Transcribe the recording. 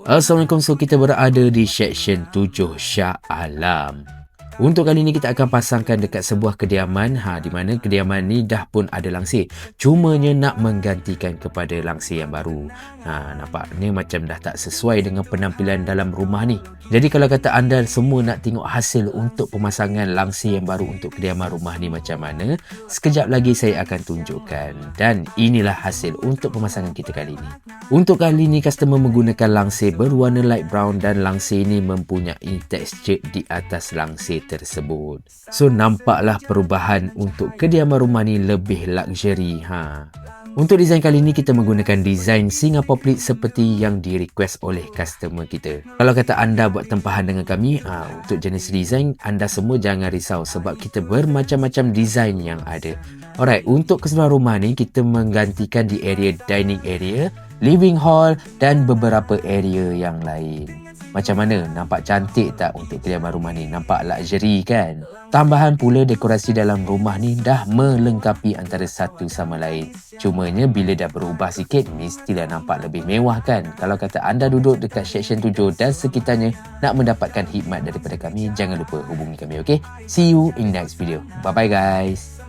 Assalamualaikum, so kita berada di section 7 Shah Alam. Untuk kali ini kita akan pasangkan dekat sebuah kediaman ha di mana kediaman ni dah pun ada langsir. Cumanya nak menggantikan kepada langsir yang baru. Ha nampak ni macam dah tak sesuai dengan penampilan dalam rumah ni. Jadi kalau kata anda semua nak tengok hasil untuk pemasangan langsir yang baru untuk kediaman rumah ni macam mana, sekejap lagi saya akan tunjukkan. Dan inilah hasil untuk pemasangan kita kali ini. Untuk kali ini customer menggunakan langsir berwarna light brown dan langsir ini mempunyai tekstur di atas langsir tersebut. So nampaklah perubahan untuk kediaman rumah ni lebih luxury ha. Untuk desain kali ini kita menggunakan desain Singapore plate seperti yang di request oleh customer kita. Kalau kata anda buat tempahan dengan kami, ha, untuk jenis desain anda semua jangan risau sebab kita bermacam-macam desain yang ada. Alright, untuk keseluruhan rumah ni kita menggantikan di area dining area, living hall dan beberapa area yang lain. Macam mana nampak cantik tak untuk kediaman rumah ni? Nampak luxury kan? Tambahan pula dekorasi dalam rumah ni dah melengkapi antara satu sama lain. Cumanya bila dah berubah sikit mestilah nampak lebih mewah kan? Kalau kata anda duduk dekat Section 7 dan sekitarnya nak mendapatkan khidmat daripada kami, jangan lupa hubungi kami Okay? See you in next video. Bye-bye guys.